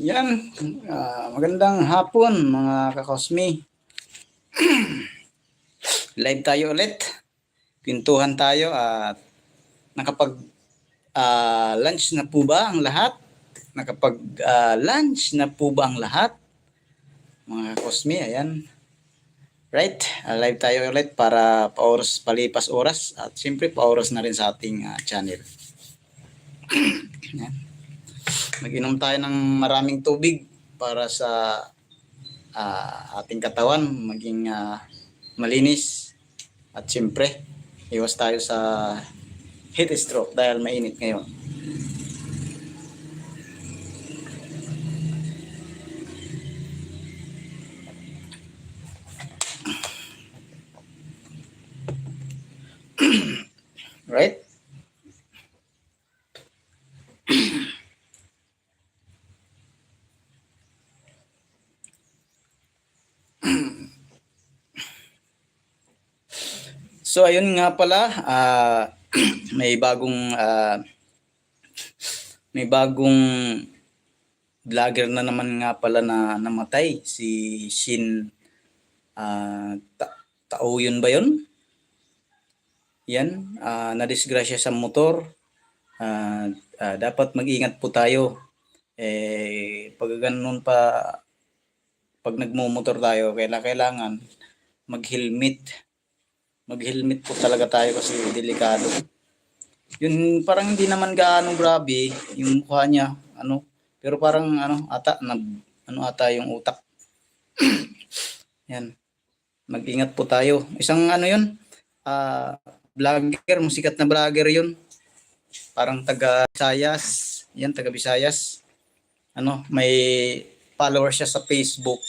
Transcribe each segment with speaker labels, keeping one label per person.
Speaker 1: Yan, ah, magandang hapon mga kakosmi. Live tayo ulit. Pintuhan tayo at nakapag ah, lunch na po ba ang lahat? Nakapag ah, lunch na po ba ang lahat? Mga kakosmi, ayan. Right, ah, live tayo ulit para paoras, palipas oras at siyempre paoras na rin sa ating ah, channel. Yan. Mag-inom tayo ng maraming tubig para sa ah, ating katawan maging ah, malinis at siyempre iwas tayo sa heat stroke dahil mainit ngayon. right? So ayun nga pala, ah, may bagong ah, may bagong vlogger na naman nga pala na namatay si Shin ah Ta- Tao yun ba yun? Yan, ah, nadisgrasya sa motor. Ah, ah, dapat mag-ingat po tayo. Eh, pag ganun pa, pag nagmumotor tayo, kailangan mag-helmet mag-helmet po talaga tayo kasi delikado. Yun parang hindi naman gaano grabe yung mukha niya, ano, pero parang ano ata nag ano ata yung utak. Yan. Mag-ingat po tayo. Isang ano yun, ah vlogger, musikat na vlogger yun. Parang taga Visayas, yan taga Visayas. Ano, may followers siya sa Facebook.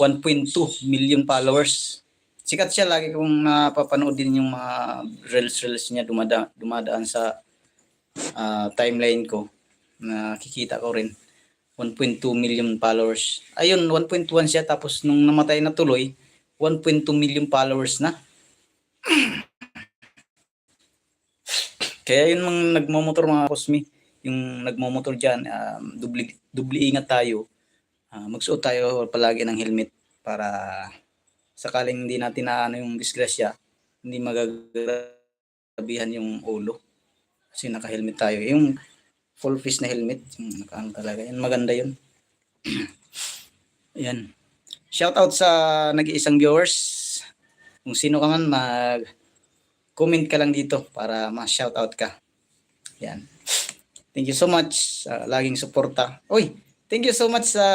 Speaker 1: 1.2 million followers sikat siya lagi kong napapanood din yung mga reels reels niya dumada, dumadaan sa ah, timeline ko. Nakikita ko rin. 1.2 million followers. Ayun 1.1 siya. Tapos nung namatay na tuloy 1.2 million followers na. Kaya yun mga nagmomotor mga kosmi yung nagmomotor dyan um, dubli, dubli ingat tayo. Ah, magsuot tayo palagi ng helmet para sakaling hindi natin na ano yung disgrasya, hindi magagabihan yung ulo. Kasi naka-helmet tayo. Yung full face na helmet, yung nakaano talaga. Yan, maganda yun. Ayan. Shout out sa nag-iisang viewers. Kung sino ka man, mag comment ka lang dito para ma-shout out ka. Yan. Thank you so much sa laging suporta. Uy, thank you so much sa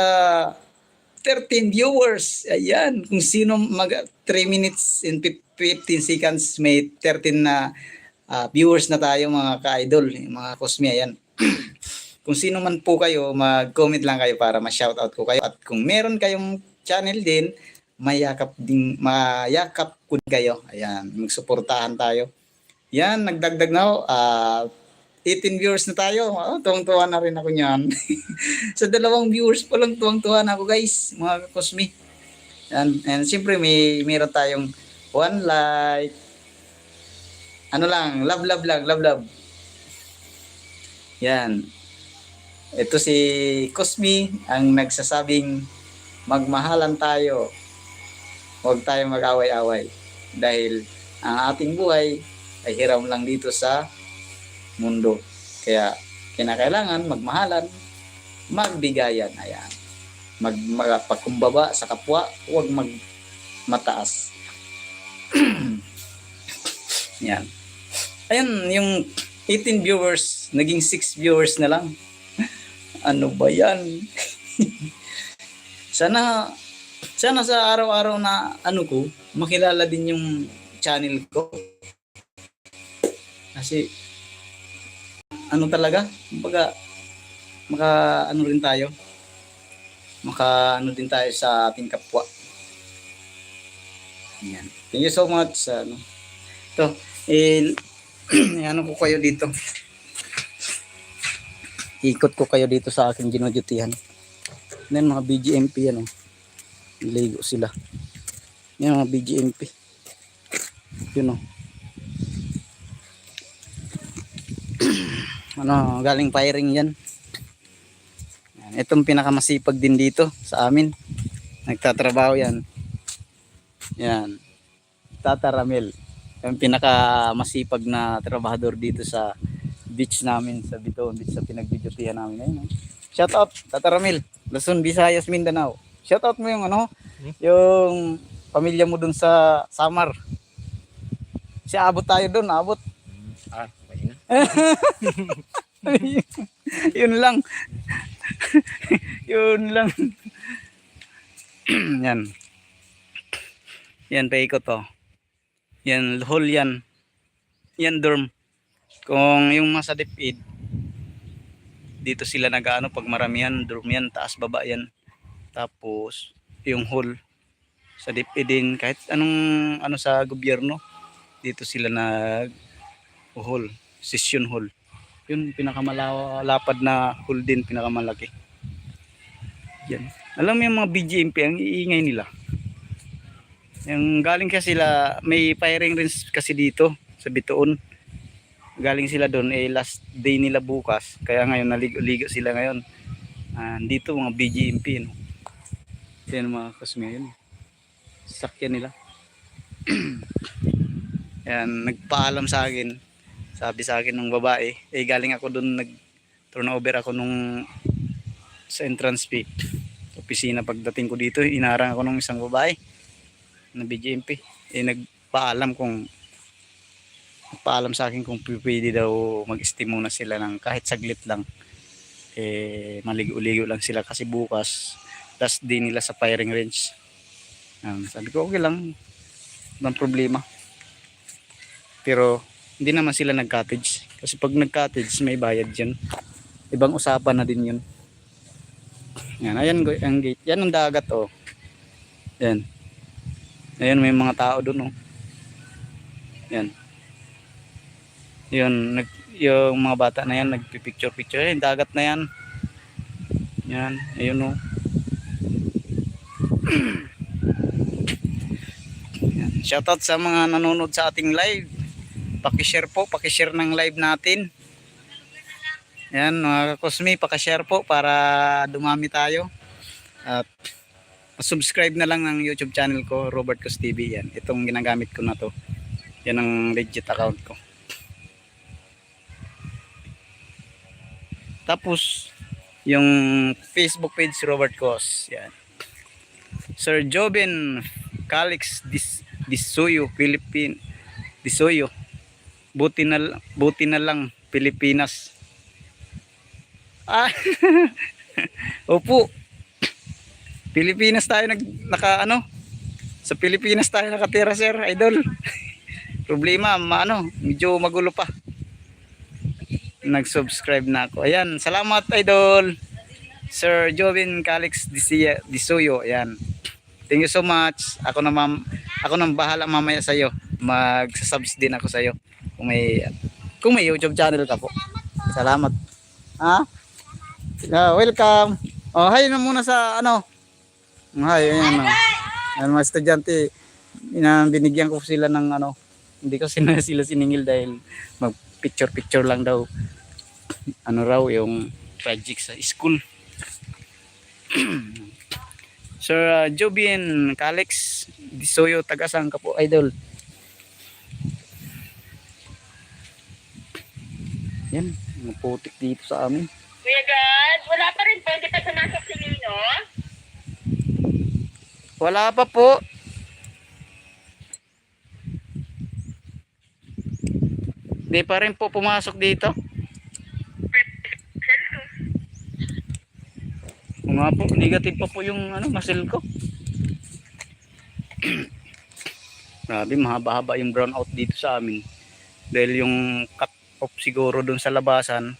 Speaker 1: 13 viewers. Ayan, kung sino mag 3 minutes and 15 seconds may 13 na ah, viewers na tayo mga ka-idol, mga kosmi ayan. kung sino man po kayo, mag-comment lang kayo para ma-shoutout ko kayo. At kung meron kayong channel din, mayakap din mayakap ko din kayo. Ayan, magsuportahan tayo. Yan, nagdagdag na ako. Ah, 18 viewers na tayo. Oh, tuwang-tuwa na rin ako niyan. sa dalawang viewers pa lang tuwang-tuwa na ako guys, mga kosmi. And, and siyempre may meron tayong one like. Ano lang, love love lang, love love. Yan. Ito si Cosmi ang nagsasabing magmahalan tayo. Huwag tayo mag-away-away. Dahil ang ating buhay ay hiram lang dito sa mundo. Kaya kinakailangan magmahalan, magbigayan. Ayan. Mag, magpagkumbaba sa kapwa, huwag magmataas. Yan. Ayun, yung 18 viewers, naging 6 viewers na lang. ano ba yan? sana, sana sa araw-araw na ano ko, makilala din yung channel ko. Kasi, ano talaga, kumbaga, maka ano rin tayo, maka ano din tayo sa ating kapwa. Yan. Thank you so much sa ano. Ito, eh, ano ko kayo dito. Ikot ko kayo dito sa aking ginudutihan. Yan mga BGMP ano. Ligo sila. Yan mga BGMP. Yun oh. Ano, galing firing yan. Yan. Itong pinakamasipag din dito sa amin. Nagtatrabaho yan. Yan. Tata Ramil. Yung pinakamasipag na trabahador dito sa beach namin sa Bitoon Beach sa pinagbidyotihan namin ngayon. Shout out Tata Ramil, Luzon, Visayas, Mindanao. Shout out mo yung ano, yung pamilya mo dun sa Samar. Si abot tayo dun, abot. Yun lang. yun lang. yan. Yan, paikot to. Yan, hole yan. Yan, dorm. Kung yung mga sa dipid, dito sila nag-ano pag maramihan, dorm yan, taas baba yan. Tapos, yung hole sa dipid din, kahit anong ano sa gobyerno, dito sila nag hole, session hall. Yun, pinakamalapad na hole din, pinakamalaki. Yan. Alam mo yung mga BGMP, ang iingay nila. Yung galing kasi sila, may firing range kasi dito sa Bitoon. Galing sila doon, eh last day nila bukas. Kaya ngayon, naligo-ligo sila ngayon. Ah, dito mga BGMP, no? Yan mga kasme yun. Sakyan nila. Yan, nagpaalam sa akin. Sabi sa akin ng babae, eh galing ako doon nag turnover ako nung sa entrance fee. Opisina pagdating ko dito, inarang ako ng isang babae na BGMP. Eh nagpaalam kung nagpaalam sa akin kung pwede daw mag-steam muna sila ng kahit saglit lang. Eh maligo-ligo lang sila kasi bukas last day nila sa firing range. Um, sabi ko okay lang, walang problema. Pero hindi naman sila nag-cottage. Kasi pag nag-cottage, may bayad dyan. Ibang usapan na din yun. Yan, ayan ang gate. Yan ang dagat oh. Yan. Ayan may mga tao doon oh. Yan. Yun, nag, yung mga bata na yan nagpipicture-picture. Yan, dagat na yan. Yan, ayun oh. Yan. Shoutout sa mga nanonood sa ating live. Paki-share po, paki-share ng live natin. Yan, mga Kusmi, paki-share po para dumami tayo. At subscribe na lang ng YouTube channel ko, Robert Cos TV. Yan, itong ginagamit ko na to. Yan ang legit account ko. Tapos, yung Facebook page Robert Cos. Yan. Sir Joben Calix Dis Disuyo, Philippine Disuyo. Buti na buti na lang Pilipinas. Ah. Opo. Pilipinas tayo nag naka ano? Sa Pilipinas tayo nakatira, sir, idol. Problema, maano, medyo magulo pa. Nag-subscribe na ako. Ayan, salamat, idol. Sir Jovin Calix Disuyo, ayan. Thank you so much. Ako na mam ako nang bahala mamaya sa iyo. Mag-subs din ako sa iyo kung may kung may YouTube channel ka po. Salamat. Ha? Ah, welcome. Oh, hi na muna sa ano. Hi, ayan na. Ano mga estudyante, ina binigyan ko sila ng ano, hindi ko sila sila siningil dahil mag picture picture lang daw. Ano raw yung project sa school. Sir uh, Jobian Calix Disoyo taga saan ka po idol? Yan, mga putik dito sa amin.
Speaker 2: Kuya God, wala pa rin po. Hindi pa sumasok si Nino.
Speaker 1: Wala pa po. Hindi pa rin po pumasok dito. Nga po, negative pa po yung ano, muscle ko. Grabe, mahaba-haba yung brownout dito sa amin. Dahil yung cut off siguro dun sa labasan,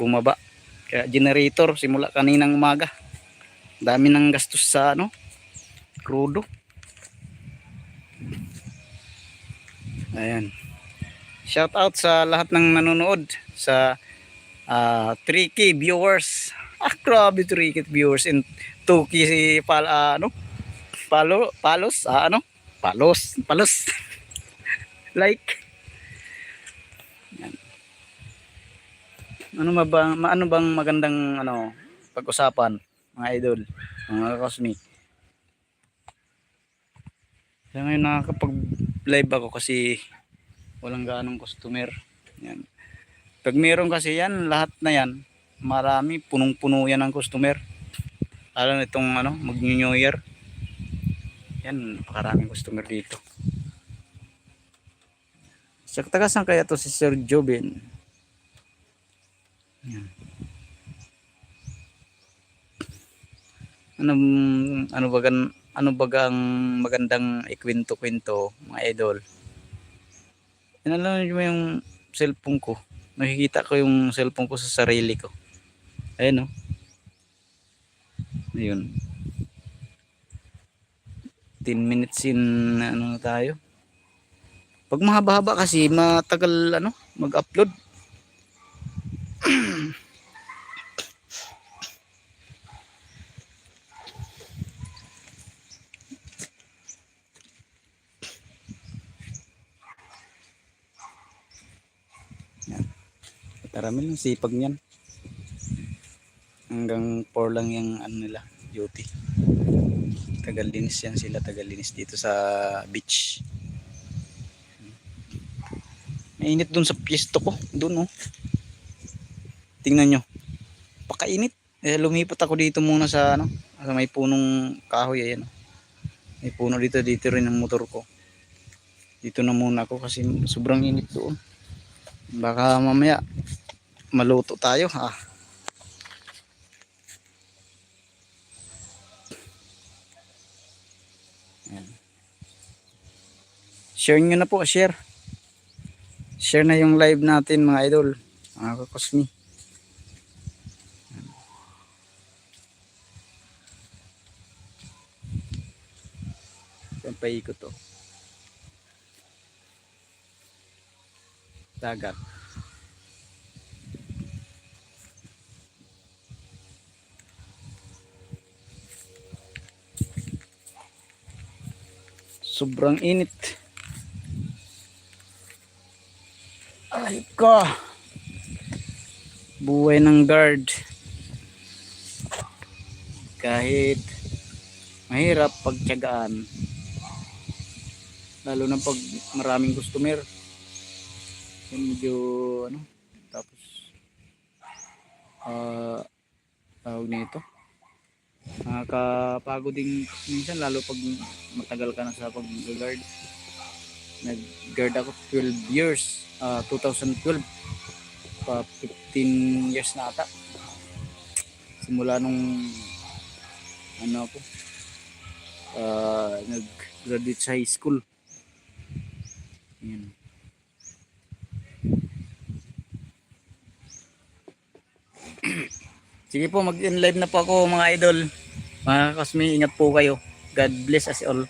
Speaker 1: bumaba. Kaya generator simula kaninang umaga. Dami ng gastos sa ano, Crudo. Ayan. Shout out sa lahat ng nanonood sa ah 3K viewers. Ah, grabe 3K viewers and 2K si pal ah, ano? Palo, palos, ah, ano? Palos, palos. like. Yan. Ano ba bang, ano bang magandang ano pag-usapan, mga idol, mga kosmi. Kaya ngayon nakakapag-live ako kasi walang ganong customer. Yan. Pag meron kasi yan, lahat na yan, marami, punong-puno yan ng customer. Lalo na itong ano, mag-New Year. Yan, napakaraming customer dito. Sa tagasan kaya to si Sir Jobin. Ano ano bagan ano bagang magandang ikwento-kwento mga idol. Inalam niyo ba yung cellphone ko? Nakikita ko yung cellphone ko sa sarili ko. Ayun oh. Ayun. 10 minutes in ano tayo. Pag mahaba-haba kasi matagal ano mag-upload. Karami ng sipag niyan. Hanggang 4 lang yung ano nila, duty. Tagalinis yan sila, tagalinis dito sa beach. Mainit dun sa piesto ko, dun oh. Tingnan nyo. Pakainit. Eh, lumipat ako dito muna sa ano, sa may punong kahoy ayan. oh. May puno dito, dito rin ang motor ko. Dito na muna ako kasi sobrang init doon. Baka mamaya maluto tayo ha. Ayan. Share nyo na po, share. Share na yung live natin mga idol. Mga kakosmi. Paikot to? Dagat. Sobrang init. Ay ko. Buhay ng guard. Kahit mahirap pagtiyagaan. Lalo na pag maraming customer. Yan medyo ano. Tapos ah tawag nito. Nakakapagod din minsan lalo pag matagal ka na sa pag-guard. Nag-guard ako 12 years, ah 2012 pa 15 years na ata. Simula nung ano ako ah nag-graduate sa high school. Yan. Sige po, mag-in live na po ako mga idol. Mga kasmi, ingat po kayo. God bless us all.